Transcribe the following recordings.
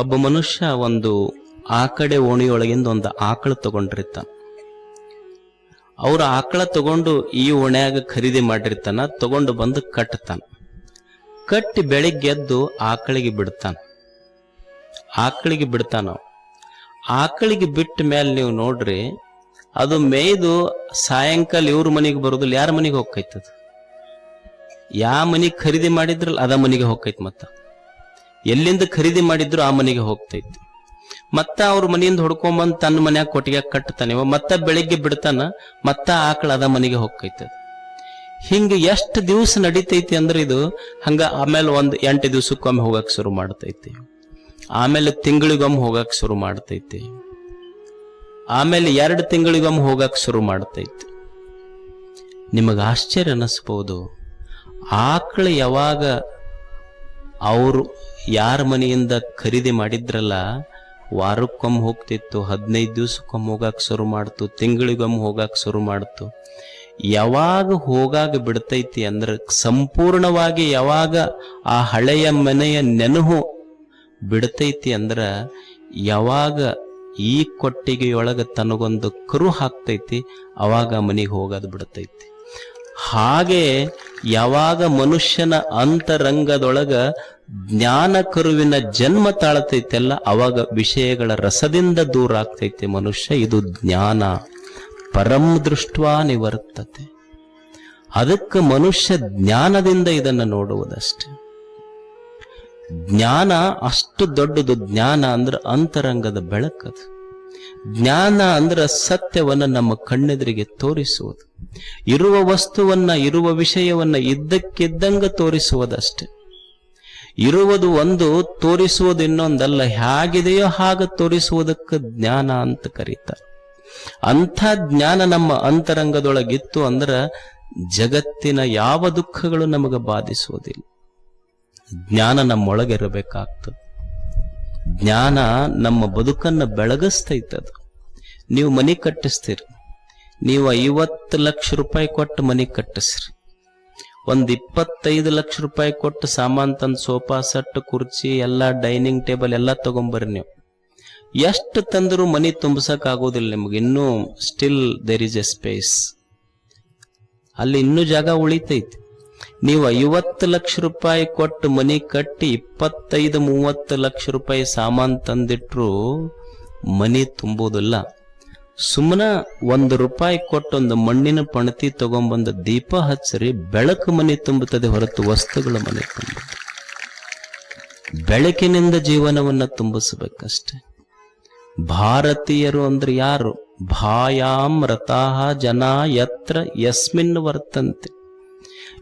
ಒಬ್ಬ ಮನುಷ್ಯ ಒಂದು ಆಕಡೆ ಕಡೆ ಓಣಿಯೊಳಗಿಂದ ಒಂದು ಆಕಳ ತಗೊಂಡಿರ್ತಾನ. ಅವ್ರ ಆಕಳ ತಗೊಂಡು ಈ ಓಣ್ಯಾಗ ಖರೀದಿ ಮಾಡಿರ್ತಾನ, ತಗೊಂಡು ಬಂದು ಕಟ್ತಾನ. ಕಟ್ಟಿ ಬೆಳಿಗ್ಗೆ ಎದ್ದು ಆಕಳಿಗೆ ಬಿಡ್ತಾನ. ಆಕಳಿಗೆ ಬಿಡ್ತಾನ. ಆಕಳಿಗೆ ಬಿಟ್ಟ ಮೇಲೆ ನೀವು ನೋಡ್ರಿ, ಅದು ಮೇಯ್ದು ಸಾಯಂಕಾಲ ಇವ್ರ ಮನೆಗೆ ಬರೋದಿಲ್ಲ, ಯಾರ ಮನೆಗೆ ಹೋಗ್ತೈತದ? ಯಾವ ಮನೆಗೆ ಖರೀದಿ ಮಾಡಿದ್ರಲ್ಲ ಅದ ಮನೆಗೆ ಹೋಗ್ತೈತಿ ಮತ್ತ. ಎಲ್ಲಿಂದ ಖರೀದಿ ಮಾಡಿದ್ರು ಆ ಮನೆಗೆ ಹೋಗ್ತೈತಿ. ಮತ್ತ ಅವ್ರ ಮನೆಯಿಂದ ಹೊಡ್ಕೊಂಬಂದ್ ತನ್ನ ಮನ್ಯಾಗ ಕೊಟ್ಟಿಗೆ ಕಟ್ತಾನೆ. ಮತ್ತ ಬೆಳಿಗ್ಗೆ ಬಿಡ್ತಾನ, ಮತ್ತ ಆಕಳ ಅದ ಮನೆಗೆ ಹೋಗ್ತೈತ. ಹಿಂಗ ಎಷ್ಟು ದಿವಸ ನಡೀತೈತಿ ಅಂದ್ರೆ ಇದು ಹಂಗ ಆಮೇಲೆ ಒಂದ್ ಎಂಟು ದಿವ್ಸಕ್ಕೊಮ್ಮೆ ಹೋಗಕ್ ಶುರು ಮಾಡ್ತೈತಿ. ಆಮೇಲೆ ತಿಂಗಳಿಗೊಮ್ಮೆ ಹೋಗಕ್ ಶುರು ಮಾಡ್ತೈತಿ. ಆಮೇಲೆ ಎರಡು ತಿಂಗಳಿಗೊಮ್ಮೆ ಹೋಗಕ್ ಶುರು ಮಾಡ್ತೈತಿ. ನಿಮಗ ಆಶ್ಚರ್ಯ ಅನಿಸ್ಬೋದು. ಆಕಳ ಯಾವಾಗ ಅವರು ಯಾರ ಮನೆಯಿಂದ ಖರೀದಿ ಮಾಡಿದ್ರಲ್ಲ, ವಾರಕ್ಕೊಮ್ಮೆ ಹೋಗ್ತಿತ್ತು, ಹದಿನೈದು ದಿವ್ಸಕ್ಕೊಮ್ಮೆ ಹೋಗಕ್ಕೆ ಶುರು ಮಾಡ್ತು, ತಿಂಗಳಿಗೊಮ್ಮೆ ಹೋಗಕ್ಕೆ ಶುರು ಮಾಡ್ತು. ಯಾವಾಗ ಹೋಗಾಗ ಬಿಡ್ತೈತಿ ಅಂದ್ರೆ, ಸಂಪೂರ್ಣವಾಗಿ ಯಾವಾಗ ಆ ಹಳೆಯ ಮನೆಯ ನೆನಹು ಬಿಡ್ತೈತಿ ಅಂದ್ರ, ಯಾವಾಗ ಈ ಕೊಟ್ಟಿಗೆಯೊಳಗ ತನಗೊಂದು ಕರು ಹಾಕ್ತೈತಿ, ಅವಾಗ ಮನೆಗೆ ಹೋಗೋದು ಬಿಡ್ತೈತಿ. ಹಾಗೆ ಯಾವಾಗ ಮನುಷ್ಯನ ಅಂತರಂಗದೊಳಗ ಜ್ಞಾನ ಕರುವಿನ ಜನ್ಮ ತಾಳತೈತೆಲ್ಲ, ಅವಾಗ ವಿಷಯಗಳ ರಸದಿಂದ ದೂರ ಆಗ್ತೈತೆ ಮನುಷ್ಯ. ಇದು ಜ್ಞಾನ. ಪರಂ ದೃಷ್ಟ ನಿವರ್ತತೆ. ಅದಕ್ಕೆ ಮನುಷ್ಯ ಜ್ಞಾನದಿಂದ ಇದನ್ನು ನೋಡುವುದಷ್ಟೆ. ಜ್ಞಾನ ಅಷ್ಟು ದೊಡ್ಡದು, ಜ್ಞಾನ ಅಂದ್ರೆ ಅಂತರಂಗದ ಬೆಳಕದು. ಜ್ಞಾನ ಅಂದ್ರೆ ಸತ್ಯವನ್ನ ನಮ್ಮ ಕಣ್ಣೆದುರಿಗೆ ತೋರಿಸುವುದು. ಇರುವ ವಸ್ತುವನ್ನ, ಇರುವ ವಿಷಯವನ್ನ ಇದ್ದಕ್ಕಿದ್ದಂಗ ತೋರಿಸುವುದಷ್ಟೇ. ಇರುವುದು ಒಂದು, ತೋರಿಸುವುದು ಇನ್ನೊಂದಲ್ಲ, ಹೇಗಿದೆಯೋ ಹಾಗೆ ತೋರಿಸುವುದಕ್ಕೆ ಜ್ಞಾನ ಅಂತ ಕರೀತಾರೆ. ಅಂಥ ಜ್ಞಾನ ನಮ್ಮ ಅಂತರಂಗದೊಳಗಿತ್ತು ಅಂದ್ರ ಜಗತ್ತಿನ ಯಾವ ದುಃಖಗಳು ನಮಗೆ ಬಾಧಿಸುವುದಿಲ್ಲ. ಜ್ಞಾನ ನಮ್ಮೊಳಗಿರಬೇಕಾಗ್ತದೆ ಜ್ಞಾನ ನಮ್ಮ ಬದುಕನ್ನ ಬೆಳಗಿಸ್ತೈತದು. ನೀವು ಮನೆ ಕಟ್ಟಿಸ್ತೀರಿ. ನೀವು ಐವತ್ತು ಲಕ್ಷ ರೂಪಾಯಿ ಕೊಟ್ಟು ಮನೆ ಕಟ್ಟಿಸ್ರಿ. ಒಂದ್ ಇಪ್ಪತ್ತೈದು ಲಕ್ಷ ರೂಪಾಯಿ ಕೊಟ್ಟು ಸಾಮಾನು ತಂದು ಸೋಫಾ ಸೆಟ್, ಕುರ್ಚಿ, ಎಲ್ಲ ಡೈನಿಂಗ್ ಟೇಬಲ್ ಎಲ್ಲ ತಗೊಂಬರ್ರಿ ನೀವು. ಎಷ್ಟು ತಂದರೂ ಮನೆ ತುಂಬಿಸಕ್ ಆಗೋದಿಲ್ಲ ನಿಮ್ಗೆ. ಇನ್ನೂ still there is a space ಅಲ್ಲಿ ಇನ್ನೂ ಜಾಗ ಉಳಿತೈತಿ. ನೀವು ಐವತ್ತು ಲಕ್ಷ ರೂಪಾಯಿ ಕೊಟ್ಟು ಮನಿ ಕಟ್ಟಿ ಇಪ್ಪತ್ತೈದು, ಮೂವತ್ತು ಲಕ್ಷ ರೂಪಾಯಿ ಸಾಮಾನ್ ತಂದಿಟ್ರು ಮನಿ ತುಂಬುವುದಿಲ್ಲ ಸುಮ್ಮನ ಒಂದು ರೂಪಾಯಿ ಕೊಟ್ಟು ಒಂದು ಮಣ್ಣಿನ ಪಣತಿ ತಗೊಂಬಂದು ದೀಪ ಹಚ್ಚರಿ, ಬೆಳಕು ಮನೆ ತುಂಬುತ್ತದೆ ಹೊರತು ವಸ್ತುಗಳ ಮನೆ ತುಂಬ ಬೆಳಕಿನಿಂದ ಜೀವನವನ್ನ ತುಂಬಿಸಬೇಕಷ್ಟೆ. ಭಾರತೀಯರು ಅಂದ್ರೆ ಯಾರು? ಭಾಯಾಂ ರತಾಹ ಜನ ಯತ್ರ ಯಸ್ಮಿನ್ ವರ್ತಂತೆ.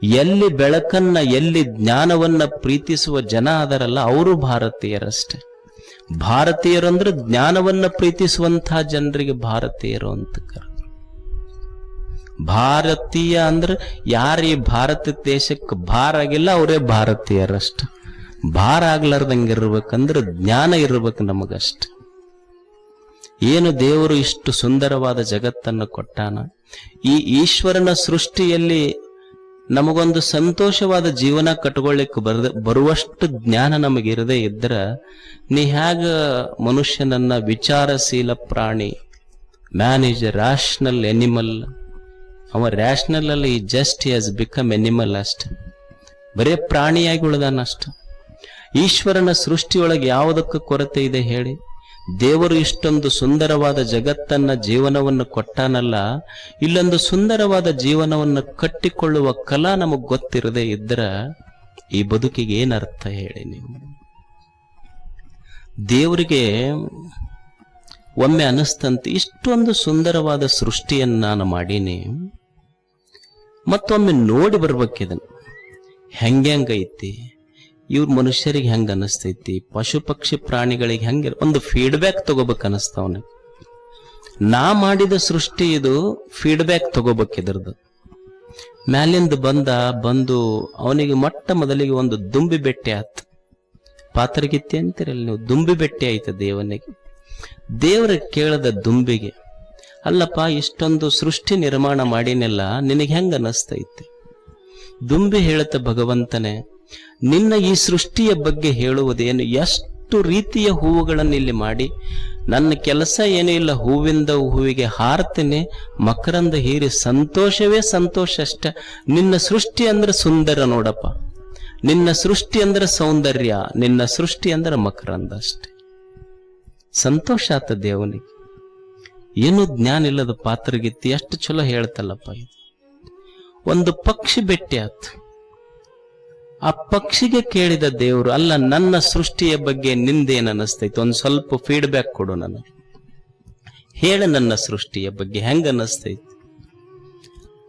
ಎಲ್ಲಿ ಬೆಳಕನ್ನ, ಎಲ್ಲಿ ಜ್ಞಾನವನ್ನ ಪ್ರೀತಿಸುವ ಜನ ಅದರಲ್ಲ, ಅವರು ಭಾರತೀಯರಷ್ಟೆ. ಭಾರತೀಯರು ಅಂದ್ರೆ ಜ್ಞಾನವನ್ನ ಪ್ರೀತಿಸುವಂತಹ ಜನರಿಗೆ ಭಾರತೀಯರು ಅಂತ ಕರ ಭಾರತೀಯ ಅಂದ್ರೆ ಯಾರು ಈ ಭಾರತ ದೇಶಕ್ಕೆ ಭಾರ ಆಗಿಲ್ಲ, ಅವರೇ ಭಾರತೀಯರಷ್ಟ. ಭಾರ ಆಗ್ಲಾರ್ದಂಗೆ ಇರ್ಬೇಕಂದ್ರೆ ಜ್ಞಾನ ಇರ್ಬೇಕು ನಮಗಷ್ಟೆ. ಏನು ದೇವರು ಇಷ್ಟು ಸುಂದರವಾದ ಜಗತ್ತನ್ನು ಕೊಟ್ಟಾನ? ಈ ಈಶ್ವರನ ಸೃಷ್ಟಿಯಲ್ಲಿ ನಮಗೊಂದು ಸಂತೋಷವಾದ ಜೀವನ ಕಟ್ಕೊಳ್ಳಿಕ್ಕೆ ಬರದ, ಬರುವಷ್ಟು ಜ್ಞಾನ ನಮಗಿರದೇ ಇದ್ರ ನೀ ಹ್ಯಾಗ ಮನುಷ್ಯನನ್ನ ವಿಚಾರಶೀಲ ಪ್ರಾಣಿ man is a rational animal ಅವ ರ್ಯಾಷನಲ್ ಅಲ್ಲಿ ಜಸ್ಟ್ ಹ್ಯಾಸ್ ಬಿಕಮ್ ಎನಿಮಲ್ ಅಷ್ಟ. ಬರೇ ಪ್ರಾಣಿಯಾಗಿ ಉಳಿದಾನಷ್ಟ. ಈಶ್ವರನ ಸೃಷ್ಟಿಯೊಳಗೆ ಯಾವುದಕ್ಕೆ ಕೊರತೆ ಇದೆ ಹೇಳಿ? ದೇವರು ಇಷ್ಟೊಂದು ಸುಂದರವಾದ ಜಗತ್ತನ್ನ ಜೀವನವನ್ನು ಕೊಟ್ಟಾನಲ್ಲ, ಇಲ್ಲೊಂದು ಸುಂದರವಾದ ಜೀವನವನ್ನು ಕಟ್ಟಿಕೊಳ್ಳುವ ಕಲಾ ನಮಗ್ ಗೊತ್ತಿರದೇ ಇದ್ರ ಈ ಬದುಕಿಗೆ ಏನರ್ಥ ಹೇಳಿ ನೀವು? ದೇವರಿಗೆ ಒಮ್ಮೆ ಅನಿಸ್ತಂತೆ ಇಷ್ಟೊಂದು ಸುಂದರವಾದ ಸೃಷ್ಟಿಯನ್ನು ನಾನು ಮಾಡೀನಿ. ಮತ್ತೊಮ್ಮೆ ನೋಡಿ ಬರ್ಬೇಕಿದನ್. ಹೆಂಗೈತಿ ಇವ್ರ ಮನುಷ್ಯರಿಗೆ ಹೆಂಗ ಅನಿಸ್ತೈತಿ ಪಶು ಪಕ್ಷಿ ಪ್ರಾಣಿಗಳಿಗೆ ಹೆಂಗೆ ಒಂದು ಫೀಡ್ಬ್ಯಾಕ್ ತಗೋಬೇಕು ಅನಿಸ್ತಾವನ ನಾ ಮಾಡಿದ ಸೃಷ್ಟಿ ಇದು ಫೀಡ್ಬ್ಯಾಕ್ ತಗೋಬೇಕು ಇದ್ರದ್ದು. ಮ್ಯಾಲಿಂದ ಬಂದ, ಬಂದು ಅವನಿಗೆ ಮೊಟ್ಟ ಮೊದಲಿಗೆ ಒಂದು ದುಂಬಿ ಬೆಟ್ಟೆ ಆತ್. ಪಾತ್ರಗಿತ್ತಿ ಅಂತೀರಲ್ಲ ನೀವು? ದುಂಬಿ ಬೆಟ್ಟೆ ಆಯ್ತು ದೇವನಿಗೆ. ದೇವರ ಕೇಳದ ದುಂಬಿಗೆ, ಅಲ್ಲಪ್ಪ, ಇಷ್ಟೊಂದು ಸೃಷ್ಟಿ ನಿರ್ಮಾಣ ಮಾಡಿನೆಲ್ಲ, ನಿನಗೆ ಹೆಂಗ ಅನಿಸ್ತೈತಿ ದುಂಬಿ ಹೇಳುತ್ತ ಭಗವಂತನೇ ನಿನ್ನ ಈ ಸೃಷ್ಟಿಯ ಬಗ್ಗೆ ಹೇಳುವುದೇನು? ಎಷ್ಟು ರೀತಿಯ ಹೂವುಗಳನ್ನು ಇಲ್ಲಿ ಮಾಡಿ? ನನ್ನ ಕೆಲಸ ಏನೂ ಇಲ್ಲ, ಹೂವಿಂದ ಹೂವಿಗೆ ಹಾರ್ತೀನಿ, ಮಕರಂದ ಹೀರಿ ಸಂತೋಷವೇ ಸಂತೋಷ ಅಷ್ಟೆ. ನಿನ್ನ ಸೃಷ್ಟಿ ಅಂದ್ರೆ ಸುಂದರ ನೋಡಪ್ಪ. ನಿನ್ನ ಸೃಷ್ಟಿ ಅಂದ್ರೆ ಸೌಂದರ್ಯ, ನಿನ್ನ ಸೃಷ್ಟಿ ಅಂದ್ರೆ ಮಕರಂದ ಅಷ್ಟೆ. ಸಂತೋಷ ಆತ ದೇವನಿಗೆ. ಏನು ಜ್ಞಾನ ಇಲ್ಲದ ಪಾತ್ರಗಿತ್ತಿ, ಎಷ್ಟು ಚಲೋ ಹೇಳ್ತಲ್ಲಪ್ಪ ಇದು. ಒಂದು ಪಕ್ಷಿ ಭೇಟಿ ಆತು. ಆ ಪಕ್ಷಿಗೆ ಕೇಳಿದ ದೇವರು, ಅಲ್ಲ, ನನ್ನ ಸೃಷ್ಟಿಯ ಬಗ್ಗೆ ನಿಂದೇನ್ ಅನಿಸ್ತೈತೆ ಒಂದು ಸ್ವಲ್ಪ ಫೀಡ್ಬ್ಯಾಕ್ ಕೊಡು ನನಗೆ. ಹೇಳ ನನ್ನ ಸೃಷ್ಟಿಯ ಬಗ್ಗೆ, ಹೆಂಗ ಅನಿಸ್ತೈತಿ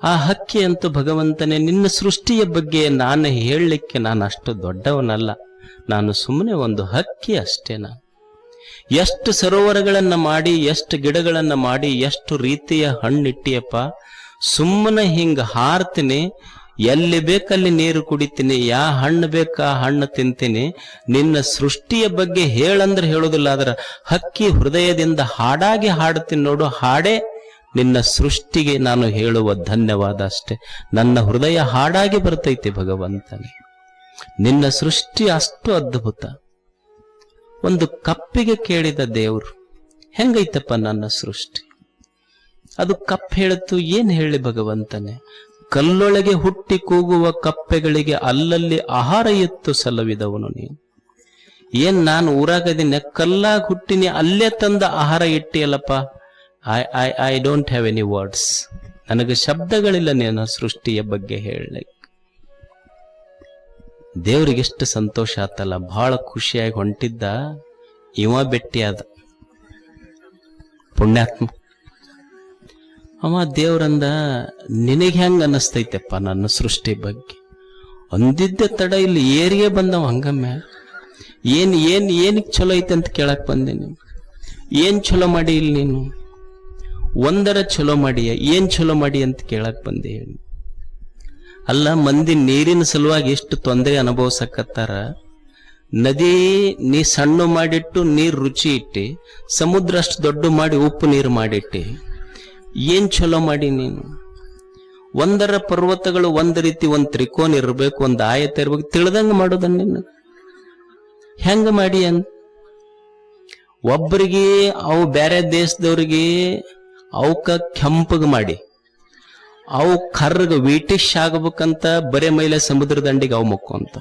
ಆ ಹಕ್ಕಿ ಅಂತೂ ಭಗವಂತನೇ, ನಿನ್ನ ಸೃಷ್ಟಿಯ ಬಗ್ಗೆ ನಾನು ಹೇಳಲಿಕ್ಕೆ ನಾನು ಅಷ್ಟು ದೊಡ್ಡವನಲ್ಲ, ನಾನು ಸುಮ್ಮನೆ ಒಂದು ಹಕ್ಕಿ ಅಷ್ಟೇ ನಾನು. ಎಷ್ಟು ಸರೋವರಗಳನ್ನ ಮಾಡಿ, ಎಷ್ಟು ಗಿಡಗಳನ್ನ ಮಾಡಿ, ಎಷ್ಟು ರೀತಿಯ ಹಣ್ಣಿಟ್ಟಿಯಪ್ಪ, ಸುಮ್ಮನೆ ಹಿಂಗ ಹಾರ್ತೀನಿ ಎಲ್ಲಿ ಬೇಕಲ್ಲಿ ನೀರು ಕುಡಿತೀನಿ, ಯಾ ಹಣ್ಣು ಬೇಕಾ ಹಣ್ಣು ತಿಂತೀನಿ. ನಿನ್ನ ಸೃಷ್ಟಿಯ ಬಗ್ಗೆ ಹೇಳಂದ್ರೆ ಹೇಳೋದಿಲ್ಲ, ಆದ್ರೆ ಹಕ್ಕಿ ಹೃದಯದಿಂದ ಹಾಡಾಗಿ ಹಾಡುತ್ತೀನಿ ನೋಡು, ಹಾಡೆ ನಿನ್ನ ಸೃಷ್ಟಿಗೆ ನಾನು ಹೇಳುವ ಧನ್ಯವಾದ ಅಷ್ಟೆ. ನನ್ನ ಹೃದಯ ಹಾಡಾಗಿ ಬರ್ತೈತಿ ಭಗವಂತನೇ. ನಿನ್ನ ಸೃಷ್ಟಿ ಅಷ್ಟು ಅದ್ಭುತ. ಒಂದು ಕಪ್ಪಿಗೆ ಕೇಳಿದ ದೇವರು, ಹೆಂಗೈತಪ್ಪ ನನ್ನ ಸೃಷ್ಟಿ? ಅದು ಕಪ್ ಹೇಳುತ್ತು, ಏನ್ ಹೇಳಿ ಭಗವಂತನೇ? ಕಲ್ಲೊಳಗೆ ಹುಟ್ಟಿ ಕೂಗುವ ಕಪ್ಪೆಗಳಿಗೆ ಅಲ್ಲಲ್ಲಿ ಆಹಾರ ಎತ್ತು ಸಲ್ಲವಿದವನು ನೀನು. ಏನ್ ನಾನು ಊರಾಗದಿನ ಕಲ್ಲಾಗ ಹುಟ್ಟಿನಿ ಅಲ್ಲೇ ತಂದ ಆಹಾರ ಇಟ್ಟಿಯಲ್ಲಪ್ಪ? I I I don't have any words ನನಗೆ ಶಬ್ದಗಳಿಲ್ಲ ನೀನು ಸೃಷ್ಟಿಯ ಬಗ್ಗೆ ಹೇಳಲಿಕ್ಕೆ. ದೇವ್ರಿಗೆ ಎಷ್ಟು ಸಂತೋಷ ಆತಲ್ಲ. ಬಹಳ ಖುಷಿಯಾಗಿ ಹೊಂಟಿದ್ದ ಇವ ಬೆಟ್ಟಿಯಾದ. ಪುಣ್ಯಾತ್ಮ. ಅವ ದೇವ್ರಂದ ನಿನಗೆ ಹೆಂಗ ಅನ್ನಿಸ್ತೈತೆಪ್ಪ ನನ್ನ ಸೃಷ್ಟಿ ಬಗ್ಗೆ? ಅಂದಿದ್ದೆ ತಡ, ಇಲ್ಲಿ ಏರಿಗೆ ಬಂದವ ಹಂಗಮ್ಮೆ. ಏನ್ ಏನ್ ಏನಕ್ಕೆ ಚಲೋ ಐತೆ ಅಂತ ಕೇಳಕ್ ಬಂದೆ ನೀನು? ಏನ್ ಚಲೋ ಮಾಡಿ ಇಲ್ಲಿ ನೀನು? ಒಂದರ ಚಲೋ ಮಾಡಿಯ? ಏನ್ ಚಲೋ ಮಾಡಿ ಅಂತ ಕೇಳಕ್ ಬಂದೆ ಹೇಳಿ. ಅಲ್ಲ, ಮಂದಿ ನೀರಿನ ಸಲುವಾಗಿ ಎಷ್ಟು ತೊಂದರೆ ಅನುಭವಿಸಕತ್ತಾರ? ನದಿ ನೀ ಸಣ್ಣ ಮಾಡಿಟ್ಟು ನೀರು ರುಚಿ ಇಟ್ಟಿ, ಸಮುದ್ರ ಅಷ್ಟು ದೊಡ್ಡ ಮಾಡಿ ಉಪ್ಪು ನೀರು ಮಾಡಿಟ್ಟಿ. ಏನ್ ಚಲೋ ಮಾಡಿ ನೀನು? ಒಂದರ ಪರ್ವತಗಳು ಒಂದ್ ರೀತಿ ಒಂದ್ ತ್ರಿಕೋನ ಇರಬೇಕು, ಒಂದ್ ಆಯತ ಇರ್ಬೇಕು, ತಿಳಿದಂಗ ಮಾಡೋದನ್ನ ನೀನು. ಹೆಂಗ ಮಾಡಿ ಅನ್? ಒಬ್ಬರಿಗೆ ಅವು ಬೇರೆ ದೇಶದವ್ರಿಗೆ ಅವಕ್ಕ ಕೆಂಪಗೆ ಮಾಡಿ. ಅವು ಕರ್ಗ ವೀಟಿಶ್ ಆಗ್ಬೇಕಂತ ಬರೇ ಮೈಲೆ ಸಮುದ್ರ ದಂಡಿಗೆ ಅವು ಮುಕ್ಕೊಂತ.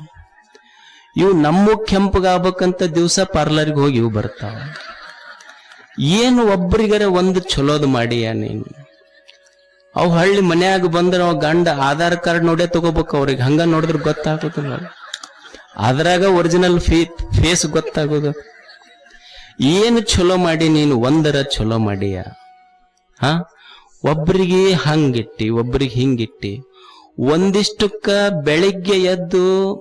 ಇವು ನಮ್ಮ ಕೆಂಪಗಾಗ್ಬೇಕಂತ ದಿವಸ ಪಾರ್ಲರ್ಗೆ ಹೋಗಿ ಇವು ಬರ್ತಾವ. ಏನು ಒಬ್ಬರಿಗರೆ ಒಂದು ಚಲೋದು ಮಾಡಿಯ ನೀನು? ಅವು ಹಳ್ಳಿ ಮನ್ಯಾಗ ಬಂದ್ರೆ ಅವ್ ಗಂಡ ಆಧಾರ್ ಕಾರ್ಡ್ ನೋಡೇ ತಗೋಬೇಕು ಅವ್ರಿಗೆ. ಹಂಗ ನೋಡಿದ್ರೆ ಗೊತ್ತಾಗೋದಿಲ್ಲ. ಅದ್ರಾಗ ಒರಿಜಿನಲ್ ಫೇ ಫೇಸ್ ಗೊತ್ತಾಗೋದು. ಏನು ಚಲೋ ಮಾಡಿ ನೀನು ಒಂದರ ಚಲೋ ಮಾಡಿಯ? ಹ? ಒಬ್ರಿಗೆ ಹಂಗಿಟ್ಟಿ, ಒಬ್ರಿಗೆ ಹಿಂಗಿಟ್ಟಿ. ಒಂದಿಷ್ಟಕ್ಕ ಬೆಳಿಗ್ಗೆ ಎದ್ದು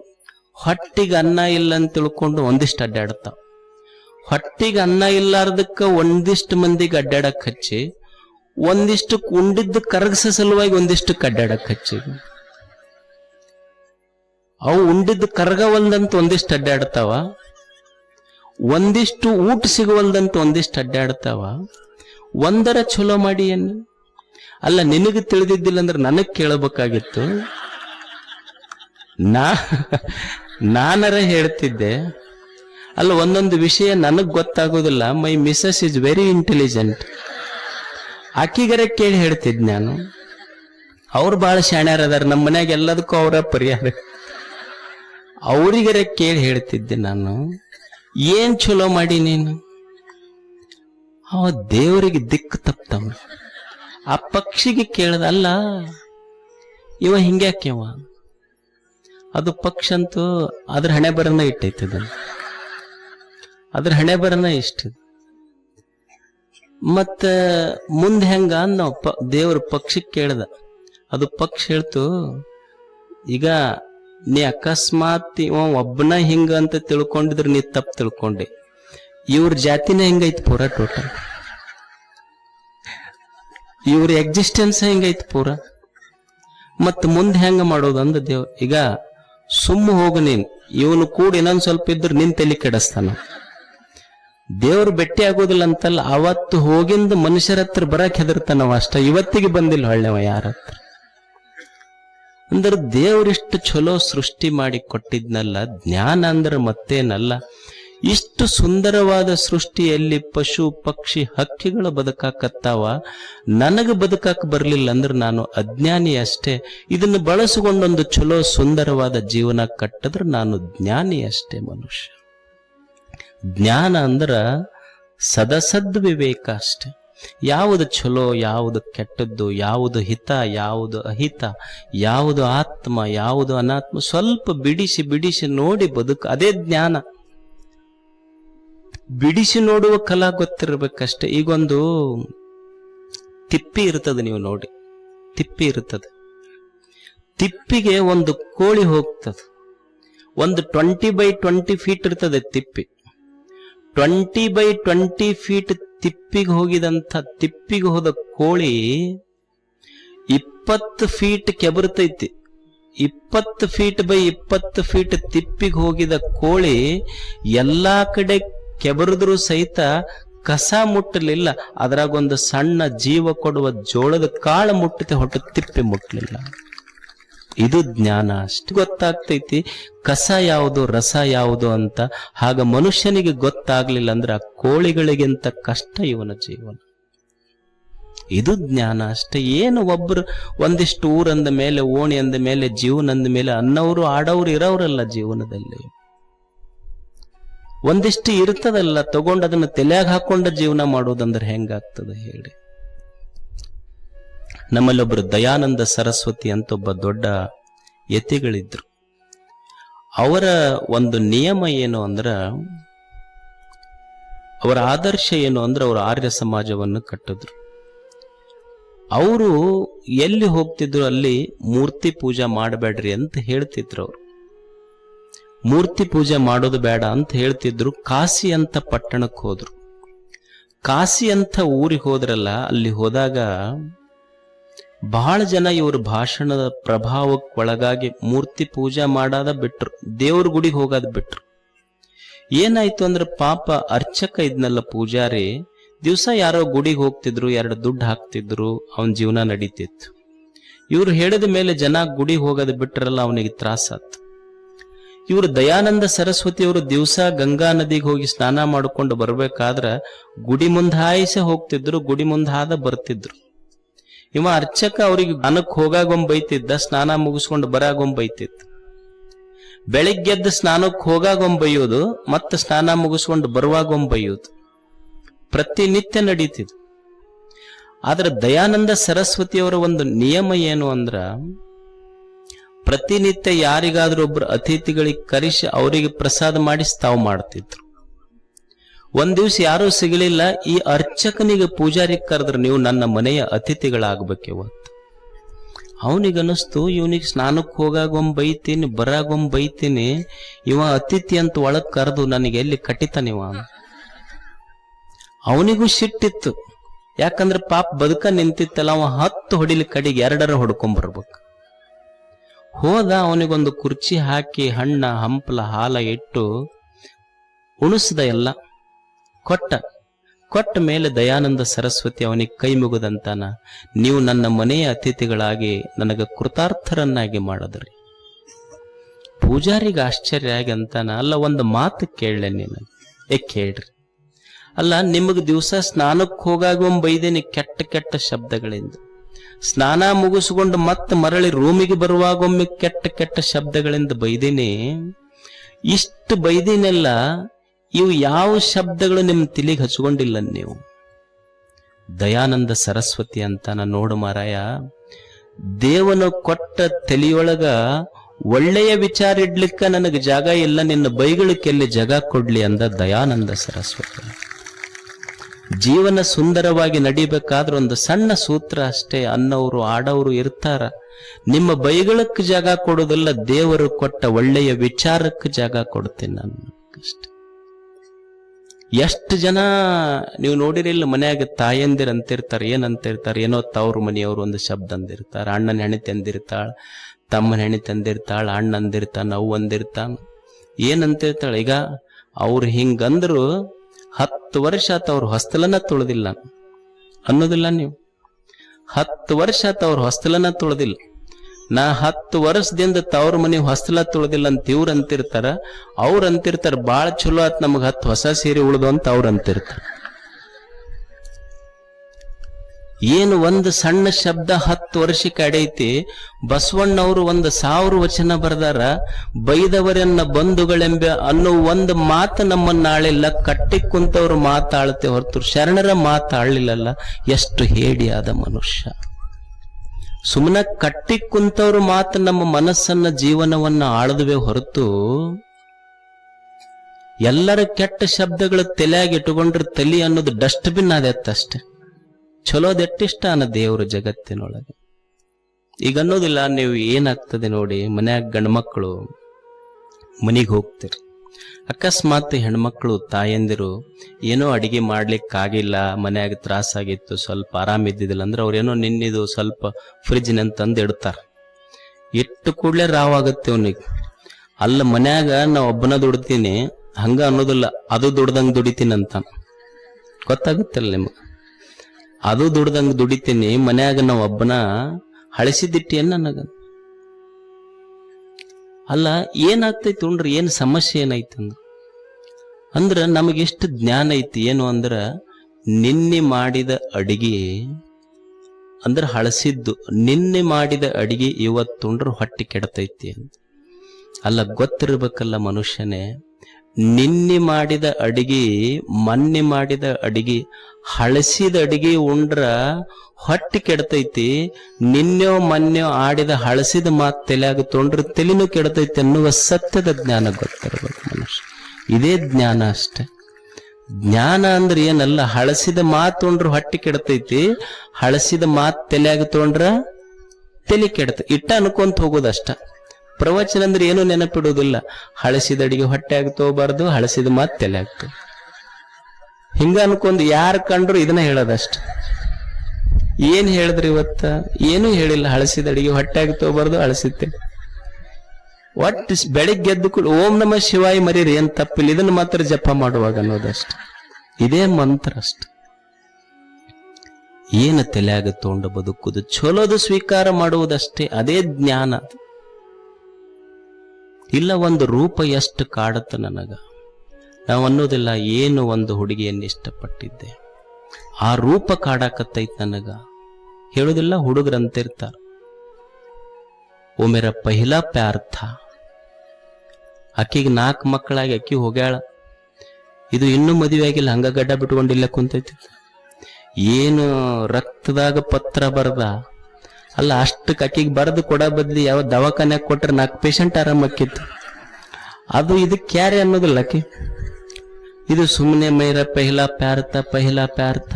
ಹೊಟ್ಟಿಗೆ ಅನ್ನ ಇಲ್ಲ ಅಂತ ತಿಳ್ಕೊಂಡು ಒಂದಿಷ್ಟು ಅಡ್ಡಾಡ್ತಾವ. ಹೊಟ್ಟಿಗೆ ಅನ್ನ ಇಲ್ಲಾರ್ದಕ್ಕ ಒಂದಿಷ್ಟು ಮಂದಿಗೆ ಅಡ್ಡಾಡಕ್ ಹಚ್ಚಿ, ಒಂದಿಷ್ಟು ಉಂಡಿದ್ದು ಕರಗಸ ಸಲುವಾಗಿ ಒಂದಿಷ್ಟು ಅಡ್ಡಾಡಕ್ ಹಚ್ಚಿ. ಅವು ಉಂಡಿದ್ದು ಕರಗವಲ್ದಂತ ಒಂದಿಷ್ಟು ಅಡ್ಡಾಡ್ತಾವ, ಒಂದಿಷ್ಟು ಊಟ ಸಿಗುವಲ್ದಂತ ಒಂದಿಷ್ಟು ಅಡ್ಡಾಡ್ತಾವ. ಒಂದರ ಚಲೋ ಮಾಡಿ ಏನು? ಅಲ್ಲ, ನಿನಗೆ ತಿಳಿದಿದ್ದಿಲ್ಲ ಅಂದ್ರೆ ನನಗ್ ಕೇಳಬೇಕಾಗಿತ್ತು. ನಾ, ನಾನರ ಹೇಳ್ತಿದ್ದೆ ಅಲ್ಲ, ಒಂದೊಂದು ವಿಷಯ ನನಗ್ ಗೊತ್ತಾಗೋದಿಲ್ಲ. My Mrs is very intelligent ಆಕಿಗರ ಕೇಳಿ ಹೇಳ್ತಿದ್ ನಾನು. ಅವ್ರು ಬಹಳ ಶಾಣ್ಯಾರ ಅದಾರ. ನಮ್ಮ ಮನ್ಯಾಗ ಎಲ್ಲದಕ್ಕೂ ಅವರ ಪರಿಹಾರ. ಅವರಿಗರೆ ಕೇಳಿ ಹೇಳ್ತಿದ್ದೆ ನಾನು. ಏನ್ ಚಲೋ ಮಾಡಿ ನೀನು? ಅವ ದೇವರಿಗೆ ದಿಕ್ಕು ತಪ್ತವ ಆ ಪಕ್ಷಿಗೆ ಕೇಳದಲ್ಲ ಇವ ಹಿಂಗ್ಯಾಕ್ಯವ ಅದು ಪಕ್ಷ ಅಂತೂ ಅದ್ರ ಹಣೆ ಬರನ್ನ ಇಟ್ಟೈತೆ ಅದ್ರ ಹಣೆ ಬರನ ಇಷ್ಟ. ಮತ್ತ ಮುಂದೆ ಹೆಂಗ ನಾವು ಪ, ದೇವ್ರ ಪಕ್ಷಿಗೆ ಕೇಳ್ದ. ಅದು ಪಕ್ಷ ಹೇಳ್ತು, ಈಗ ನೀ ಅಕಸ್ಮಾತ್ ಇವ ಒಬ್ಬನ ಹಿಂಗ ಅಂತ ತಿಳ್ಕೊಂಡಿದ್ರೆ ನೀ ತಪ್ಪು ತಿಳ್ಕೊಂಡೆ. ಇವ್ರ ಜಾತಿನೇ ಹೆಂಗೈತಿ ಪೂರ ಟೋಟಲ್ ಇವ್ರ ಎಕ್ಸಿಸ್ಟೆನ್ಸ್ ಹೆಂಗೈತಿ ಪೂರ. ಮತ್ ಮುಂದೆ ಹೆಂಗ ಮಾಡೋದು ಅಂದ ದೇವ್, ಈಗ ಸುಮ್ಮ ಹೋಗು ನೀನ್. ಇವನು ಕೂಡ ಇನ್ನೊಂದ್ ಸ್ವಲ್ಪ ಇದ್ರೆ ನಿನ್ ತಲೆ ಕೆಡಿಸ್ತಾನ. ದೇವ್ರು ಬೆಟ್ಟಿ ಆಗೋದಿಲ್ಲ ಅಂತಲ್ಲ, ಅವತ್ತು ಹೋಗಿಂದ ಮನುಷ್ಯರ ಹತ್ರ ಬರಕ್ ಹೆದರ್ತಾನವ ಅಷ್ಟ. ಇವತ್ತಿಗೆ ಬಂದಿಲ್ಲ ಒಳ್ಳೆವ ಯಾರ ಹತ್ರ. ಅಂದ್ರೆ ದೇವ್ರಿಷ್ಟು ಚಲೋ ಸೃಷ್ಟಿ ಮಾಡಿ ಕೊಟ್ಟಿದ್ನಲ್ಲ, ಜ್ಞಾನ ಅಂದ್ರೆ ಮತ್ತೇನಲ್ಲ. ಇಷ್ಟು ಸುಂದರವಾದ ಸೃಷ್ಟಿಯಲ್ಲಿ ಪಶು, ಪಕ್ಷಿ, ಹಕ್ಕಿಗಳು ಬದುಕಾಕತ್ತಾವ. ನನಗೆ ಬದುಕಾಕ ಬರಲಿಲ್ಲ ಅಂದ್ರೆ ನಾನು ಅಜ್ಞಾನಿ ಅಷ್ಟೇ. ಇದನ್ನು ಬಳಸಿಕೊಂಡೊಂದು ಚಲೋ ಸುಂದರವಾದ ಜೀವನ ಕಟ್ಟಿದ್ರೆ ನಾನು ಜ್ಞಾನಿ ಅಷ್ಟೇ ಮನುಷ್ಯ. ಜ್ಞಾನ ಅಂದ್ರ ಸದಸದ್ ವಿವೇಕ ಅಷ್ಟೆ. ಯಾವುದು ಚಲೋ ಯಾವುದು ಕೆಟ್ಟದ್ದು, ಯಾವುದು ಹಿತ, ಯಾವುದು ಅಹಿತ, ಯಾವುದು ಆತ್ಮ, ಯಾವುದು ಅನಾತ್ಮ, ಸ್ವಲ್ಪ ಬಿಡಿಸಿ ಬಿಡಿಸಿ ನೋಡಿ ಬದುಕು, ಅದೇ ಜ್ಞಾನ. ಬಿಡಿಸಿ ನೋಡುವ ಕಲಾ ಗೊತ್ತಿರಬೇಕಷ್ಟೆ. ಈಗೊಂದು ತಿಪ್ಪಿ ಇರ್ತದೆ ನೀವು ನೋಡಿ. ತಿಪ್ಪಿ ಇರ್ತದೆ. ತಿಪ್ಪಿಗೆ ಒಂದು ಕೋಳಿ ಹೋಗ್ತದೆ. ಒಂದು ಟ್ವೆಂಟಿ ಬೈ ಟ್ವೆಂಟಿ ಫೀಟ್ ಇರ್ತದೆ ತಿಪ್ಪಿ. ಟ್ವೆಂಟಿ ಬೈ ಟ್ವೆಂಟಿ ಫೀಟ್ ತಿಪ್ಪಿಗೆ ಹೋಗಿದಂತ ತಿಪ್ಪಿಗೆ ಹೋದ ಕೋಳಿ ಇಪ್ಪತ್ತು ಫೀಟ್ ಕೆಬರ್ತೈತಿ. ಇಪ್ಪತ್ತು ಫೀಟ್ ಬೈ ಇಪ್ಪತ್ತು ಫೀಟ್ ತಿಪ್ಪಿಗೆ ಹೋಗಿದ ಕೋಳಿ ಎಲ್ಲಾ ಕಡೆ ಕೆಬರಿದ್ರು ಸಹಿತ ಕಸ ಮುಟ್ಟಲಿಲ್ಲ. ಅದ್ರಾಗ ಒಂದು ಸಣ್ಣ ಜೀವ ಕೊಡುವ ಜೋಳದ ಕಾಳು ಮುಟ್ಟತೆ ಹೊಟ್ಟು ತಿಪ್ಪಿ ಮುಟ್ಟಲಿಲ್ಲ ಇದು ಜ್ಞಾನ. ಅಷ್ಟು ಗೊತ್ತಾಗ್ತೈತಿ. ಕಸ ಯಾವುದು, ರಸ ಯಾವುದು ಅಂತ. ಹಾಗ ಮನುಷ್ಯನಿಗೆ ಗೊತ್ತಾಗ್ಲಿಲ್ಲ ಅಂದ್ರೆ ಆ ಕೋಳಿಗಳಿಗಿಂತ ಕಷ್ಟ ಇವನ ಜೀವನ. ಇದು ಜ್ಞಾನ. ಅಷ್ಟೇ ಏನು ಒಬ್ರು ಒಂದಿಷ್ಟು ಊರಂದ ಮೇಲೆ, ಓಣಿ ಅಂದ ಮೇಲೆ, ಜೀವನ ಅಂದ ಮೇಲೆ ಅನ್ನವರು ಆಡವ್ರು ಇರೋರಲ್ಲ ಜೀವನದಲ್ಲಿ. ಒಂದಿಷ್ಟು ಇರ್ತದಲ್ಲ, ತಗೊಂಡು ಅದನ್ನ ತಲೆಯಾಗ ಹಾಕೊಂಡ ಜೀವನ ಮಾಡೋದಂದ್ರೆ ಹೆಂಗಾಗ್ತದೆ ಹೇಳಿ. ನಮ್ಮಲ್ಲೊಬ್ರು ದಯಾನಂದ ಸರಸ್ವತಿ ಅಂತ ಒಬ್ಬ ದೊಡ್ಡ ಯತಿಗಳಿದ್ರು. ಅವರ ಒಂದು ನಿಯಮ ಏನು ಅಂದ್ರೆ, ಅವರ ಆದರ್ಶ ಏನು ಅಂದ್ರೆ ಅವರು ಆರ್ಯ ಸಮಾಜವನ್ನು ಕಟ್ಟಿದ್ರು. ಅವರು ಎಲ್ಲಿ ಹೋಗ್ತಿದ್ರು ಅಲ್ಲಿ ಮೂರ್ತಿ ಪೂಜಾ ಮಾಡಬೇಡ್ರಿ ಅಂತ ಹೇಳ್ತಿದ್ರು ಅವರು. ಮೂರ್ತಿ ಪೂಜೆ ಮಾಡೋದು ಬೇಡ ಅಂತ ಹೇಳ್ತಿದ್ರು ಕಾಶಿ ಅಂತ ಪಟ್ಟಣಕ್ಕೆ ಹೋದ್ರು. ಕಾಶಿ ಅಂತ ಊರಿಗೆ ಹೋದ್ರಲ್ಲ, ಅಲ್ಲಿ ಹೋದಾಗ ಬಹಳ ಜನ ಇವ್ರ ಭಾಷಣದ ಪ್ರಭಾವಕ್ಕೆ ಒಳಗಾಗಿ ಮೂರ್ತಿ ಪೂಜಾ ಮಾಡಾದ ಬಿಟ್ರು, ದೇವ್ರ ಗುಡಿಗೆ ಹೋಗಾದ ಬಿಟ್ರು. ಏನಾಯ್ತು ಅಂದ್ರೆ ಪಾಪ ಅರ್ಚಕ ಇದ್ನಲ್ಲ ಪೂಜಾರಿ, ದಿವಸ ಯಾರೋ ಗುಡಿಗೆ ಹೋಗ್ತಿದ್ರು, ಎರಡು ದುಡ್ಡು ಹಾಕ್ತಿದ್ರು, ಅವನ ಜೀವನ ನಡೀತಿತ್ತು. ಇವ್ರು ಹೇಳಿದ ಮೇಲೆ ಜನ ಗುಡಿಗೆ ಹೋಗೋದು ಬಿಟ್ರಲ್ಲ ಅವನಿಗೆ ತ್ರಾಸಾತ್ ಇವರು ದಯಾನಂದ ಸರಸ್ವತಿ ಅವರು ದಿವಸ ಗಂಗಾ ನದಿಗೆ ಹೋಗಿ ಸ್ನಾನ ಮಾಡಿಕೊಂಡು ಬರ್ಬೇಕಾದ್ರ ಗುಡಿ ಮುಂದೆ ಹಾಯಿಸೆ ಹೋಗ್ತಿದ್ರು, ಗುಡಿ ಮುಂದಾದ ಬರ್ತಿದ್ರು. ಇವ ಅರ್ಚಕ ಅವ್ರಿಗೆ ಗಾನಕ್ಕೆ ಹೋಗಾಗೊಂಬ ಬೈತಿದ್ದ ಸ್ನಾನ ಮುಗಿಸ್ಕೊಂಡು ಬರಾಗೊಂಬ ಬೈತಿತ್ತು ಬೆಳಿಗ್ಗೆದ್ದು ಸ್ನಾನಕ್ಕೆ ಹೋಗಾಗೊಂಬ ಬೈಯೋದು ಮತ್ತೆ ಸ್ನಾನ ಮುಗಿಸ್ಕೊಂಡು ಬರುವಾಗೊಂಬ ಬೈಯೋದು ಪ್ರತಿನಿತ್ಯ ನಡೀತಿದ್ದು ಆದ್ರೆ ದಯಾನಂದ ಸರಸ್ವತಿಯವರ ಒಂದು ನಿಯಮ ಏನು ಅಂದ್ರ, ಪ್ರತಿನಿತ್ಯ ಯಾರಿಗಾದ್ರೂ ಒಬ್ರು ಅತಿಥಿಗಳಿಗೆ ಕರೆಸಿ ಅವರಿಗೆ ಪ್ರಸಾದ ಮಾಡಿಸಿ ತಾವು ಮಾಡ್ತಿದ್ರು. ಒಂದ್ ದಿವ್ಸ ಯಾರೂ ಸಿಗಲಿಲ್ಲ. ಈ ಅರ್ಚಕನಿಗೆ ಪೂಜಾರಿ ಕರೆದ್ರೆ, ನೀವು ನನ್ನ ಮನೆಯ ಅತಿಥಿಗಳಾಗ್ಬೇಕು ಇವತ್ತು ಅವನಿಗನಿಸ್ತು, ಇವನಿಗೆ ಸ್ನಾನಕ್ಕೆ ಹೋಗಾಗೊಮ್ಮೆ ಬೈತೀನಿ ಬರಾಗೊಮ್ಮೆ ಬೈತೀನಿ. ಇವ ಅತಿಥಿ ಅಂತ ಒಳಗ್ ಕರೆದು, ನನಗೆ ಎಲ್ಲಿ ಕಟ್ಟಿತಾನಿವ ಅವನಿಗೂ ಸಿಟ್ಟಿತ್ತು. ಯಾಕಂದ್ರೆ ಪಾಪ ಬದುಕ ನಿಂತಿತ್ತಲ್ಲ, ಅವ ಹತ್ತು ಹೊಡಿಲಿ ಕಡೆಗೆ ಎರಡರ ಹೊಡ್ಕೊಂಡ್ ಬರ್ಬೇಕು. ಹೋದ, ಅವನಿಗೊಂದು ಕುರ್ಚಿ ಹಾಕಿ, ಹಣ್ಣ, ಹಂಪಲ, ಹಾಲ ಇಟ್ಟು, ಉಣಿಸ್ದ ಎಲ್ಲ. ಕೊಟ್ಟ ಕೊಟ್ಟ ಮೇಲೆ ದಯಾನಂದ ಸರಸ್ವತಿ ಅವನಿಗೆ ಕೈ ಮುಗಿದಂತಾನ, ನೀವು ನನ್ನ ಮನೆಯ ಅತಿಥಿಗಳಾಗಿ ನನಗೆ ಕೃತಾರ್ಥರನ್ನಾಗಿ ಮಾಡದ್ರಿ. ಪೂಜಾರಿಗೆ ಆಶ್ಚರ್ಯ ಆಗಿ ಅಂತಾನ, ಅಲ್ಲ, ಒಂದು ಮಾತು ಕೇಳಲೆ ನೀನು. ಏ, ಕೇಳ್ರಿ. ಅಲ್ಲ, ನಿಮಗೆ ದಿವಸ ಸ್ನಾನಕ್ಕೆ ಹೋಗಾಗ ಬೈದೇನಿ ಕೆಟ್ಟ ಕೆಟ್ಟ ಶಬ್ದಗಳಿಂದ. ಸ್ನಾನ ಮುಗಿಸ್ಕೊಂಡು ಮತ್ತೆ ಮರಳಿ ರೂಮಿಗೆ ಬರುವಾಗೊಮ್ಮೆ ಕೆಟ್ಟ ಕೆಟ್ಟ ಶಬ್ದಗಳಿಂದ ಬೈದೇನಿ, ಇಷ್ಟು ಬೈದಿನೆಲ್ಲ ಇವು ಯಾವ ಶಬ್ದಗಳು ನಿಮ್ಮ ತಿಲಿಗೆ ಹಚ್ಕೊಂಡಿಲ್ಲ ನೀವು? ದಯಾನಂದ ಸರಸ್ವತಿ ಅಂತ ನಾನು ನೋಡು ಮಾರಾಯ, ದೇವನು ಕೊಟ್ಟ ತಲಿಯೊಳಗ ಒಳ್ಳೆಯ ವಿಚಾರ ಇಡ್ಲಿಕ್ಕ ನನಗೆ ಜಾಗ ಇಲ್ಲ, ನಿನ್ನ ಬೈಗಳಿಕೆಲ್ಲಿ ಜಾಗ ಕೊಡ್ಲಿ ಅಂದ ದಯಾನಂದ ಸರಸ್ವತಿ. ಜೀವನ ಸುಂದರವಾಗಿ ನಡಿಬೇಕಾದ್ರೆ ಒಂದು ಸಣ್ಣ ಸೂತ್ರ ಅಷ್ಟೇ, ಅನ್ನೋರು ಆಡೋರು ಇರ್ತಾರ. ನಿಮ್ಮ ಬೈಗಳಕ್ಕೆ ಜಾಗ ಕೊಡೋದಲ್ಲ ದೇವರು ಕೊಟ್ಟ ಒಳ್ಳೆಯ ವಿಚಾರಕ್ಕೆ ಜಾಗ ಕೊಡ್ತೀನಿ ನಾನು ಅಷ್ಟೆ ಎಷ್ಟು ಜನ ನೀವು ನೋಡಿರಿಲ್ಲ ಮನ್ಯಾಗ ತಾಯಂದಿರ್ ಅಂತಿರ್ತಾರೆ, ಏನ್ ಅಂತಿರ್ತಾರೆ, ಏನೋ ತವ್ರ ಮನೆಯವರು ಒಂದು ಶಬ್ದ ಅಂದಿರ್ತಾರೆ, ಅಣ್ಣನ ಹೆಣತಿ ಅಂದಿರ್ತಾಳ ತಮ್ಮನ ಹೆಣತಿ ಅಂದಿರ್ತಾಳ ಅಣ್ಣ ಅಂದಿರ್ತಾನ ಅವು ಅಂದಿರ್ತಾನ ಏನ್ ಈಗ ಅವ್ರು ಹಿಂಗಂದ್ರು ಹತ್ತು ವರ್ಷ ಆತ ಅವ್ರ ಹೊಸ್ತಲನ್ನ ತುಳಿದಿಲ್ಲ ಅನ್ನೋದಿಲ್ಲ ನೀವು. ಹತ್ತು ವರ್ಷ ಆತ ಅವ್ರ ಹೊಸ್ತಲನ್ನ ತುಳಿದಿಲ್ಲ. ನಾ ಹತ್ತು ವರ್ಷದಿಂದ ತವ್ರ ಮನೆ ಹೊಸಲ ತುಳದಿಲ್ಲ ಅಂತ ಇವ್ರ ಅಂತಿರ್ತಾರ, ಅವ್ರ ಅಂತಿರ್ತಾರ, ಬಾಳ ಚಲೋ ಆತ್ ನಮಗ್ ಹತ್ತು ಹೊಸ ಸೀರೆ ಉಳ್ದು ಅಂತ ಅವ್ರ ಅಂತಿರ್ತಾರ. ಏನು ಒಂದು ಸಣ್ಣ ಶಬ್ದ ಹತ್ತು ವರ್ಷಕ್ಕೆ ಅಡೈತಿ ಬಸವಣ್ಣವರು ಒಂದು ಸಾವಿರ ವಚನ ಬರೆದಾರ, ಬೈದವರನ್ನ ಬಂಧುಗಳೆಂಬ ಅನ್ನೋ ಒಂದು ಮಾತು ನಮ್ಮನ್ನ ಆಳಿಲ್ಲ ಕಟ್ಟಿ ಕುಂತವ್ರು ಮಾತಾಳ್ತೆ ಹೊರತು ಶರಣರ ಮಾತಾಡ್ಲಿಲ್ಲಲ್ಲ ಎಷ್ಟು ಹೇಡಿಯಾದ ಮನುಷ್ಯ. ಸುಮ್ಮನೆ ಕಟ್ಟಿ ಕುಂತವ್ರು ಮಾತು ನಮ್ಮ ಮನಸ್ಸನ್ನ ಜೀವನವನ್ನ ಆಳದುವೆ ಹೊರತು ಎಲ್ಲರ ಕೆಟ್ಟ ಶಬ್ದಗಳು ತಲೆಯಾಗಿ ಇಟ್ಟುಕೊಂಡ್ರೆ ತಲಿ ಅನ್ನೋದು ಡಸ್ಟ್ಬಿನ್ ಅಷ್ಟೇ. ಚಲೋದೆಟ್ಟಿಷ್ಟ ಅನ್ನ ದೇವರು ಜಗತ್ತಿನೊಳಗೆ. ಈಗ ಅನ್ನೋದಿಲ್ಲ, ನೀವು ಏನಾಗ್ತದೆ ನೋಡಿ, ಮನ್ಯಾಗ ಗಂಡ್ಮಕ್ಳು, ಮನೆಗೆ ಹೋಗ್ತೀರಿ. ಅಕಸ್ಮಾತ್ ಹೆಣ್ಮಕ್ಳು ತಾಯಂದಿರು ಏನೋ ಅಡಿಗೆ ಮಾಡ್ಲಿಕ್ಕಾಗಿಲ್ಲ, ಮನೆಯಾಗ ತ್ರಾಸಾಗಿತ್ತು, ಸ್ವಲ್ಪ ಆರಾಮ ಇದ್ದಿದ್ದಿಲ್ಲ ಅಂದ್ರೆ ಅವ್ರೇನೋ ನಿನ್ನಿದು ಸ್ವಲ್ಪ ಫ್ರಿಜ್ ತಂದು ಇಡ್ತಾರ. ಇಟ್ಟು ಕೂಡಲೇ ರಾವಾಗತ್ತೆ ಅವನಿಗೆ. ಅಲ್ಲ ಮನ್ಯಾಗ ನಾ ಒಬ್ಬನ ದುಡ್ತೀನಿ, ಹಂಗ ಅನ್ನೋದಿಲ್ಲ, ಅದು ದುಡ್ದಂಗ್ ದುಡಿತೀನಿ ಅಂತ. ಗೊತ್ತಾಗುತ್ತಲ್ಲ ನಿಮ್ಗೆ? ಅದು ದುಡ್ದಂಗ್ ದುಡಿತೀನಿ, ಮನ್ಯಾಗ ನಾವ್ ಒಬ್ಬನ ಹಳಸಿದಿಟ್ಟಿ ನನಗ ಅಲ್ಲ, ಏನಾಗ್ತೈತಿ ಉಂಡ್ರಿ ಏನು ಸಮಸ್ಯೆ ಏನಾಯ್ತು ಅಂದ್ರೆ? ಅಂದ್ರೆ ನಮಗೆಷ್ಟು ಜ್ಞಾನ ಐತಿ, ಏನು ಅಂದ್ರೆ ನಿನ್ನೆ ಮಾಡಿದ ಅಡಿಗೆ ಅಂದ್ರೆ ಹಳಸಿದ್ದು, ನಿನ್ನೆ ಮಾಡಿದ ಅಡಿಗೆ ಇವತ್ತುಂಡ್ರೆ ಹೊಟ್ಟೆ ಕೆಡತೈತಿ ಅಂತ. ಅಲ್ಲ, ಗೊತ್ತಿರ್ಬೇಕಲ್ಲ ಮನುಷ್ಯನೇ ನಿನ್ನೆ ಮಾಡಿದ ಅಡಿಗೆ, ಮೊನ್ನೆ ಮಾಡಿದ ಅಡಿಗೆ, ಹಳಸಿದ ಅಡಿಗೆ ಉಂಡ್ರ ಹೊಟ್ಟೆ ಕೆಡ್ತೈತಿ ನಿನ್ನೆಯೋ ಮೊನ್ನೆಯೋ ಆಡಿದ ಹಳಸಿದ ಮಾತು ತಲೆಯಾಗ ತೊಂಡ್ರ ತಲೆನೂ ಕೆಡತೈತಿ ಅನ್ನುವ ಸತ್ಯದ ಜ್ಞಾನ ಗೊತ್ತಿರಬೇಕು ಮನುಷ್ಯ. ಇದೇ ಜ್ಞಾನ ಅಷ್ಟೆ. ಜ್ಞಾನ ಅಂದ್ರೆ ಏನಲ್ಲ, ಹಳಸಿದ ಮಾತು ಉಂಡ್ರ ಹೊಟ್ಟೆ ಕೆಡ್ತೈತಿ, ಹಳಸಿದ ಮಾತು ತಲೆಯಾಗ ತೊಂಡ್ರ ತಲೆ ಕೆಡ್ತ, ಇಟ್ಟ ಅನ್ಕೊಂತ ಹೋಗೋದಷ್ಟ. ಪ್ರವಚನ ಅಂದ್ರೆ ಏನು ನೆನಪಿಡುವುದಿಲ್ಲ. ಹಳಸಿದ ಅಡಿಗೆ ಹೊಟ್ಟೆ ಆಗ್ತೋಬಾರ್ದು ಹಳಸಿದ ಮಾತು ತಲೆ ಹಿಂಗ ಅನ್ಕೊಂಡು ಯಾರು ಕಂಡ್ರು ಇದನ್ನ ಹೇಳೋದಷ್ಟ. ಏನ್ ಹೇಳಿದ್ರಿ ಇವತ್ತ? ಏನು ಹೇಳಿಲ್ಲ. ಹಳಸಿದ ಅಡಿಗೆ ಹೊಟ್ಟೆ ಆಗ್ತೋಬಾರ್ದು ಹಳಸಿದ್ದೆ ಒಟ್ಟು ಬೆಳಿಗ್ಗೆ ಎದ್ದು ಕೂಡ ಓಂ ನಮ ಶಿವಾಯಿ ಮರೀರಿ, ಏನ್ ತಪ್ಪಿಲ್ಲ. ಇದನ್ನ ಮಾತ್ರ ಜಪ ಮಾಡುವಾಗ ಅನ್ನೋದಷ್ಟ. ಇದೇ ಮಂತ್ರ ಅಷ್ಟ. ಏನು ತಲೆಯಾಗ ತಗೊಂಡು ಬದುಕುದು? ಚಲೋದು ಸ್ವೀಕಾರ ಮಾಡುವುದಷ್ಟೇ. ಅದೇ ಜ್ಞಾನ ಅದು. ಇಲ್ಲ ಒಂದು ರೂಪ ಎಷ್ಟು ಕಾಡುತ್ತೆ ನನಗ. ನಾವು ಅನ್ನೋದಿಲ್ಲ ಏನು ಒಂದು ಹುಡುಗಿಯನ್ನು ಇಷ್ಟಪಟ್ಟಿದ್ದೆ. ಆ ರೂಪ ಕಾಡಾಕತ್ತೈತ್ ನನಗ. ಹೇಳುದಿಲ್ಲ ಹುಡುಗರಂತಿರ್ತಾರ. ಓ ಮೇರ ಪಹಿಲಾ ಪ್ಯಾರ್ ಥಾ ಅಕ್ಕಿಗೆ ನಾಲ್ಕು ಮಕ್ಕಳಾಗಿ ಅಕ್ಕಿ ಹೋಗ್ಯಾಳ. ಇದು ಇನ್ನೂ ಮದುವೆ ಆಗಿಲ್ಲ, ಹಂಗ ಗಡ್ಡ ಬಿಟ್ಕೊಂಡಿಲ್ಲ ಕುಂತೈತಿ. ಏನು ರಕ್ತದಾಗ ಪತ್ರ ಬರ್ದ. ಅಲ್ಲ, ಅಷ್ಟು ಕಕ್ಕಿಗೆ ಬರೆದು ಕೊಡ ಬದ್ಲಿ ಯಾವ ದವಾಖಾನೆ ಕೊಟ್ರೆ ನಾಲ್ಕು ಪೇಷಂಟ್ ಆರಾಮಕ್ಕಿತ್ತು. ಅದು ಇದಕ್ಕೆ ಕ್ಯಾರೆ ಅನ್ನೋದಿಲ್ಲ ಆಕಿ ಇದು ಸುಮ್ಮನೆ ಮೈರ ಪಹಿಲ ಪ್ಯಾರ್ಥ ಪಹಿಲಾ ಪ್ಯಾರ್ಥ.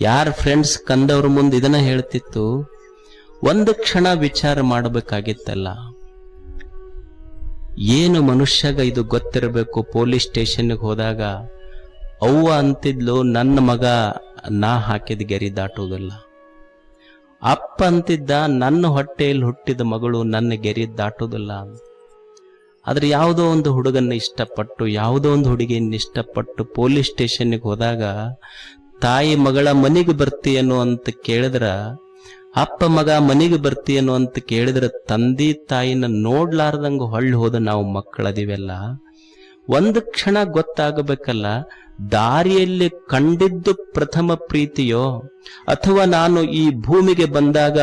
ಯಾರ ಫ್ರೆಂಡ್ಸ್ ಕಂದವ್ರ ಮುಂದೆ ಇದನ್ನ ಹೇಳ್ತಿತ್ತು? ಒಂದು ಕ್ಷಣ ವಿಚಾರ ಮಾಡಬೇಕಾಗಿತ್ತಲ್ಲ. ಏನು ಮನುಷ್ಯಗ ಇದು ಗೊತ್ತಿರಬೇಕು ಪೊಲೀಸ್ ಸ್ಟೇಷನ್ಗೆ ಹೋದಾಗ? ಅವ್ವ ಅಂತಿದ್ಲು, ನನ್ನ ಮಗ ನಾ ಹಾಕಿದ ಗೆರಿ ದಾಟುವುದಿಲ್ಲ. ಅಪ್ಪ ಅಂತಿದ್ದ ನನ್ನ ಹೊಟ್ಟೆಯಲ್ಲಿ ಹುಟ್ಟಿದ ಮಗಳು ನನ್ನ ಗೆರಿ ದಾಟುವುದಿಲ್ಲ. ಆದ್ರೆ ಯಾವುದೋ ಒಂದು ಹುಡುಗನ್ನ ಇಷ್ಟಪಟ್ಟು, ಯಾವುದೋ ಒಂದು ಹುಡುಗಿಯನ್ನು ಇಷ್ಟಪಟ್ಟು ಪೊಲೀಸ್ ಸ್ಟೇಷನ್ಗೆ ಹೋದಾಗ, ತಾಯಿ ಮಗಳ ಮನೆಗೆ ಬರ್ತೀಯನು ಅಂತ ಕೇಳಿದ್ರ, ಅಪ್ಪ ಮಗ ಮನೆಗೆ ಬರ್ತೀಯನು ಅಂತ ಕೇಳಿದ್ರ, ತಂದೆ ತಾಯಿನ ನೋಡ್ಲಾರ್ದಂಗ ಹೊಳ್ಳಿ ಹೋದ ನಾವು ಮಕ್ಕಳದಿವೆಲ್ಲ. ಒಂದು ಕ್ಷಣ ಗೊತ್ತಾಗಬೇಕಲ್ಲ, ದಾರಿಯಲ್ಲಿ ಕಂಡಿದ್ದು ಪ್ರಥಮ ಪ್ರೀತಿಯೋ? ಅಥವಾ ನಾನು ಈ ಭೂಮಿಗೆ ಬಂದಾಗ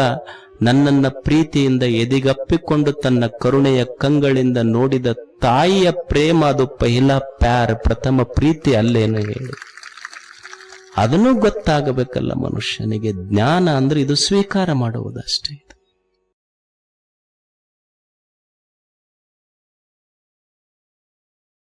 ನನ್ನನ್ನ ಪ್ರೀತಿಯಿಂದ ಎದಿಗಪ್ಪಿಕೊಂಡು ತನ್ನ ಕರುಣೆಯ ಕಂಗಳಿಂದ ನೋಡಿದ ತಾಯಿಯ ಪ್ರೇಮ ಅದು ಪಹಿಲಾ ಪ್ಯಾರ್, ಪ್ರಥಮ ಪ್ರೀತಿ ಅಲ್ಲೇನು? ಹೇಳಿ ಅದನ್ನು ಗೊತ್ತಾಗಬೇಕಲ್ಲ ಮನುಷ್ಯನಿಗೆ. ಜ್ಞಾನ ಅಂದ್ರೆ ಇದು ಸ್ವೀಕಾರ ಮಾಡುವುದಷ್ಟೇ.